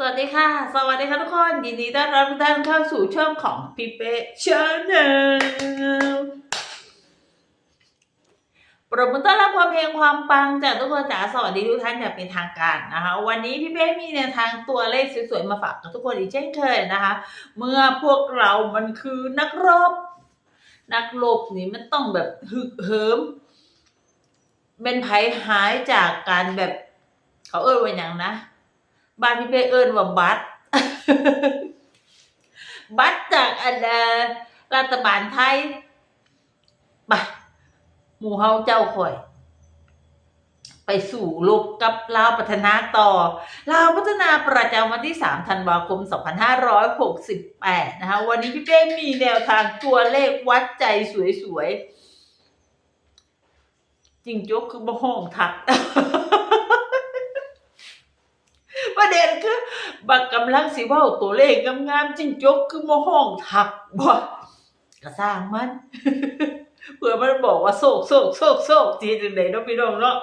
สวัสดีค่ะ สวัสดีค่ะทุกคน ยินดีต้อนรับทุกท่านเข้าสู่ช่องของพี่เป๊ะชาแนลปรบมือต้อนรับความเพลงความปังจากทุกคนจ๋าสวัสดีทุกท่านอย่างเป็นทางการนะคะ วันนี้พี่เป๊ะมีแนวทางตัวเลขสวยๆมาฝากกับทุกคนอีกเช่นเคยนะคะ เมื่อพวกเรามันคือนักรบ นักรบนี่มันต้องแบบฮึกเหิม เป็นไผหายจากการแบบเขาเอิ้นว่าอย่างนะ บ้านพี่เป้เอิ้นว่าบัตรบัตรจากอันรัฐบาลไทยไปหมู่เฮาเจ้าข่อย ไปสู่ลบกับลาวพัฒนาต่อลาวพัฒนาประจำวันที่ 3 ธันวาคม 2568 นะคะ วันนี้พี่เป้มีแนวทางตัวเลขวัดใจสวยๆ จริงจกคือบ่ห้องทัก ประเด็นคือ บักกำลังสิว้าตัวเลขงามๆจริงจกคือบ่ห้องทักบ่ก็สร้างมันเผื่อมันบอกว่าโศกโศกโศกโศกจีจังไดเนาะพี่น้องเนาะ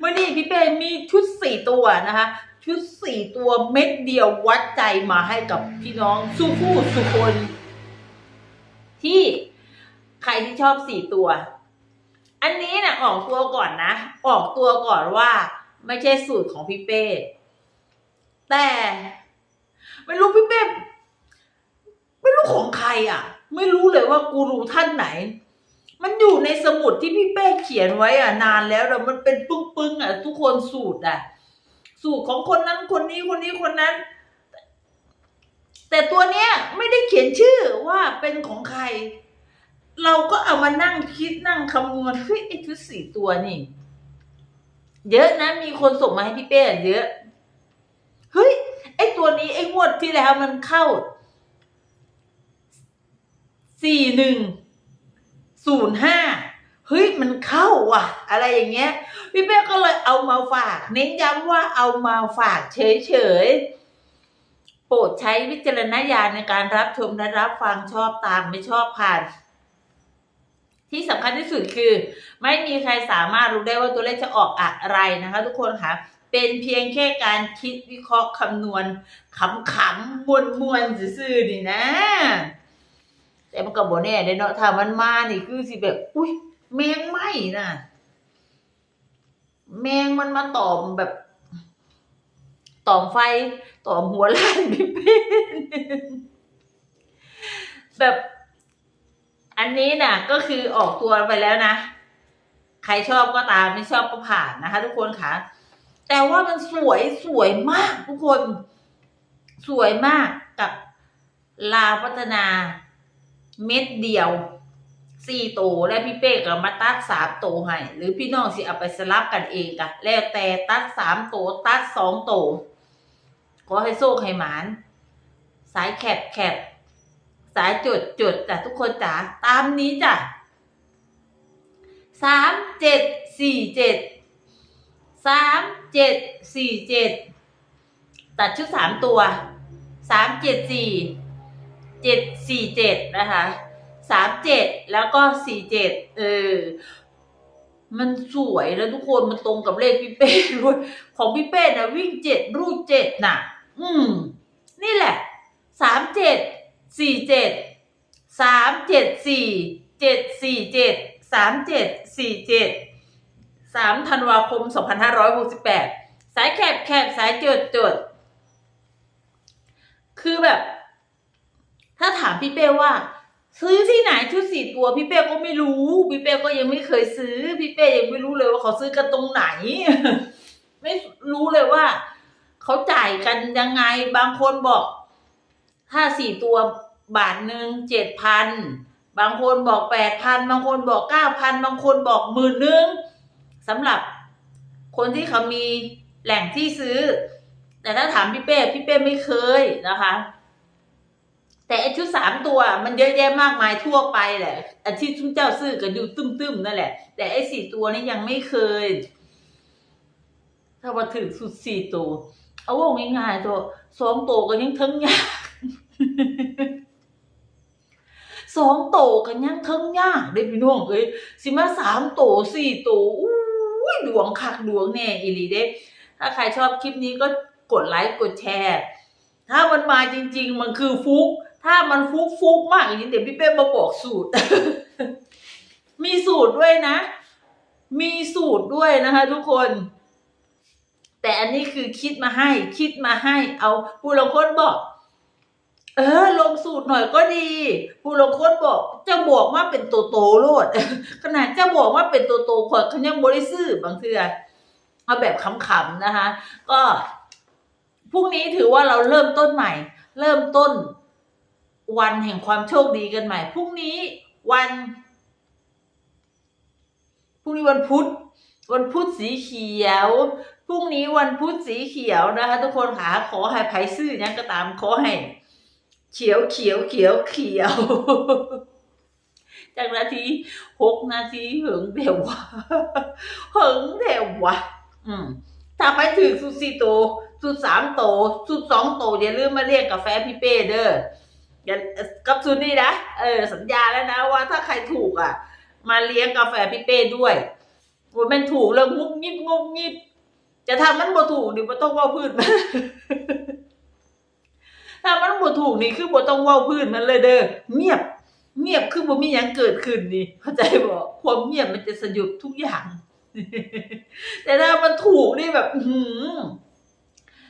มื่อนี้พี่เป้มีชุดสี่ตัวนะคะ ชุดสี่ตัวเม็ดเดียววัดใจมาให้กับพี่น้องสู้คู่สุคน ที่ใครที่ชอบสี่ตัว อันนี้นะออกตัวก่อนนะ ออกตัวก่อนว่า ไม่ใช่สูตรของพี่เป้ แต่ไม่รู้พี่เป้ไม่รู้ของใครอะ ไม่รู้เลยว่ากูรูท่านไหน มันอยู่ในสมุดที่พี่เป้เขียนไว้อะ นานแล้วแต่มันเป็นปึ้งปึ้งๆอะ ทุกคนสูตรอะ สูตรของคนนั้นคนนี้คนนี้คนนั้น แต่ตัวเนี้ยไม่ได้เขียนชื่อว่าเป็นของใคร เราก็เอามานั่งคิดนั่งคำนวณเฮ้ยไอ้ชุสี่ตัวนี่ เยอะนะมีคนส่งมาให้พี่เป้เยอะ เฮ้ย ไอตัวนี้ไอ้งวดที่แล้วมันเข้าสี่หนึ่งศูนย์ห้าเฮ้ยมันเข้าว่ะ อะไรอย่างเงี้ย พี่เป้ก็เลยเอามาฝาก เน้นย้ำว่าเอามาฝากเฉยๆ โปรดใช้วิจารณญาณในการรับชมและรับฟังชอบตามไม่ชอบผ่าน ที่สำคัญที่สุดคือ ไม่มีใครสามารถรู้ได้ว่าตัวเลขจะออกอะไรนะคะ ทุกคนคะเป็นเพียงแค่การคิดวิเคราะห์คำนวณขำๆมวนๆซื่อๆนี่นะ แต่มันก็บ่แน่เด้เนาะถ้ามันมานี่คือสิแบบ อุ้ยแมงไหมนะแมงมันมาตอมแบบตอมไฟตอมหัวล้านพี่เป็นแบบ อันนี้น่ะก็คือออกตัวไปแล้วนะ ใครชอบก็ตามไม่ชอบก็ผ่านนะคะ ทุกคนค่ะ แต่ว่ามันสวยสวยมาก ทุกคน สวยมากกับลาพัฒนาเม็ดเดียวสี่โตและพี่เป้ก็มาตัดสามโตให้ หรือพี่น้องสิเอาไปสลับกันเองกะแล้วแต่ตัดสามโตตัดสองโตขอให้โชคให้หมาน สายแคบแคบ สายจุดจุดจ้ะทุกคนจ๋าตามนี้จ้ะสามเจ็ดสี่เจ็ดสามเจ็ดสี่เจ็ดตัดชุดสามตัวสามเจ็ดสี่เจ็ดสี่เจ็ดนะคะสามเจ็ดแล้วก็สี่เจ็ดเออ มันสวยแล้วทุกคนมันตรงกับเลขพี่เป้ด้วยของพี่เป้นะวิ่งเจ็ดรูดเจ็ดน่ะ อืม นี่แหละสามเจ็ด สี่เจ็ดสามเจ็ดสี่เจ็ดสี่เจ็ดสามเจ็ดสี่เจ็ดสามธันวาคมสองพันห้าร้อยหกสิบแปดสายแคบแคบสายจดจดคือแบบ ถ้าถามพี่เป้ว่า ซื้อที่ไหนชุดสี่ตัวพี่เป้ก็ไม่รู้ พี่เป้ก็ยังไม่เคยซื้อ พี่เป้ยังไม่รู้เลยว่าเขาซื้อกันตรงไหน ไม่รู้เลยว่า เขาจ่ายกันยังไงบางคนบอกถ้าสี่ตัว บาทหนึ่งเจ็ดพันบางคนบอกแปดพันบางคนบอกเก้าพันบางคนบอกหมื่นหนึ่งสำหรับคนที่เขามีแหล่งที่ซื้อ แต่ถ้าถามพี่เป้พี่เป้ไม่เคยนะคะ แต่ไอชุดสามตัวมันเยอะแยะมากมายทั่วไปแหละอันที่ทุ่มเจ้าซื้อกันอยู่ตึ้มๆนั่นแหละ แต่ไอ้สี่ตัวนี้ยังไม่เคย ถ้าว่าถึงสุดสี่ตัว เอาว่าง่ายๆตัวสองตัวก็ยังทั้งยาก สองโตกันยังทั้งยากเด้พี่น้องเอ้ยสิมาสามโตสี่โตอู้ยดวงคักดวงแน่อีหลีเด้ ถ้าใครชอบคลิปนี้ก็กดไลค์กดแชร์ ถ้ามันมาจริง ๆ มันคือฟุก ถ้ามันฟุกฟุกมากอย่างนี้เดี๋ยวพี่เป้มาบอกสูตร มีสูตรด้วยนะ มีสูตรด้วยนะคะ ทุกคน แต่อันนี้คือคิดมาให้ คิดมาให้ เอาผู้ลงคนบอก เออ ลงสูตรหน่อยก็ดี ผู้ลงโคนบอกจะบอกว่าเป็นตัวโตโลด ขนาดจะบอกว่าเป็นตัวโตขวดเขายังบริสุทธิ์บางเทือเอาแบบขำๆนะคะ ก็พรุ่งนี้ถือว่าเราเริ่มต้นใหม่ เริ่มต้น วันแห่งความโชคดีกันใหม่พรุ่งนี้วันพรุ่งนี้วันพุธวันพุธสีเขียวพรุ่งนี้วันพุธสีเขียวนะคะ ทุกคนค่ะขอให้ไผ่ซื่อหยังก็ตามขอให้ เขียวเขียวเขียวเขียว จากนาทีหกนาทีหึงเดี๋ยววะหึงเดี๋ยววะอืมถ้าไปถึงสุดสี่โตสุดสามโตสุดสองโตอย่าลืมมาเรียกกาแฟพี่เป้เด้ออย่ากับสุดนี่นะเออ สัญญาแล้วนะว่าถ้าใครถูกอะ มาเลี้ยงกาแฟพี่เป้ด้วยว่ามันถูกแล้วงุบงิบงุบงิบจะทำมันบ่ถูกนี่บ่ต้องว่าพืชมัน ถ้ามันบ่ถูกนี่คือบ่ต้องเว้าพื้นมันเลยเด้อเงียบ เงียบคือบ่มีหยังเกิดขึ้นนี่เข้าใจบ่ความเงียบมันจะสยบทุกอย่าง แต่ถ้ามันถูกนี่แบบหือ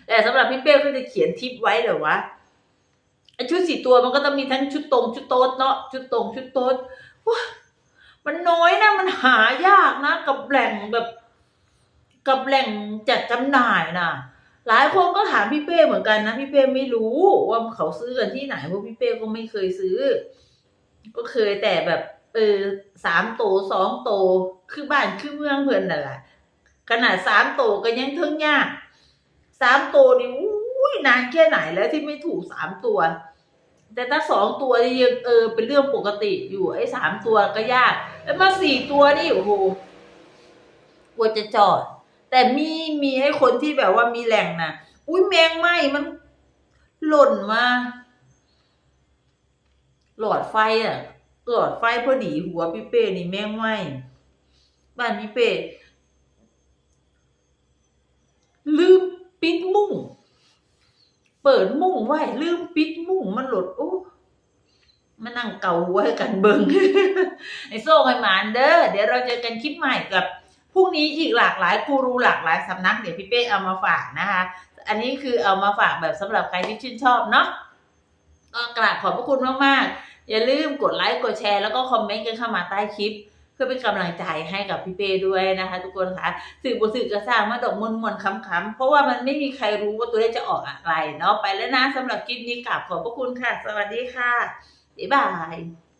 แต่สำหรับพี่เป้ก็จะเขียนทิปไว้เดี๋ยวะไอชุดสี่ตัวมันก็ต้องมีทั้งชุดตรงชุดโต๊ดเนาะชุดตรงชุดโต๊ดว้ามันน้อยนะ มันหายากนะ กับแหล่งแบบ กับแหล่งจัดจำหน่ายนะ หลายคนก็ถามพี่เป้เหมือนกันนะพี่เป้ไม่รู้ว่าเขาซื้อกันที่ไหนเพราะพี่เป้ก็ไม่เคยซื้อ ก็เคยแต่แบบ เออสามโตสองโตคือบ้านคือเมืองเพิ่นน่ะแหละขนาดสามโตก็ยังเทิงยากสามโตนี่อุ้ยนานแค่ไหนแล้วที่ไม่ถูกสามตัว แต่ถ้าสองตัวนี่ยังเออ เป็นเรื่องปกติอยู่ไอ้สามตัวก็ยากแล้วมาสี่ตัวนี่โอ้โหกลัวจะจอด แต่มีมีให้คนที่แบบว่ามีแหล่งน่ะ อุ้ยแมงไหมมันหล่นมา หลอดไฟอะหลอดไฟพอดีหัวพี่เป้นี่แมงไหมบ้านพี่เป้ลืมปิดมุ้งเปิดมุ้งไว้ลืมปิดมุ้งมันหลดโอ้มานั่งเกาหัวให้กันเบิงไอ้โซ่ไอ้หมานเด้อเดี๋ยวเราเจอกันคลิปใหม่กับ พรุ่งนี้อีกหลากหลายกูรูหลากหลายสำนักเดี๋ยวพี่เป้เอามาฝากนะคะ อันนี้คือเอามาฝากแบบสำหรับใครที่ชื่นชอบเนาะก็กราบขอบพระคุณมากๆ อย่าลืมกดไลค์กดแชร์แล้วก็คอมเมนต์กันเข้ามาใต้คลิป เพื่อเป็นกำลังใจให้กับพี่เป้ด้วยนะคะ ทุกคนค่ะสื่อบทสื่อกระสร้างมาดอกมนมนๆคำๆเพราะว่ามันไม่มีใครรู้ว่าตัวเลขจะออกอะไรเนาะไปแล้วนะสำหรับคลิปนี้กราบขอบพระคุณค่ะ สวัสดีค่ะบ๊ายบาย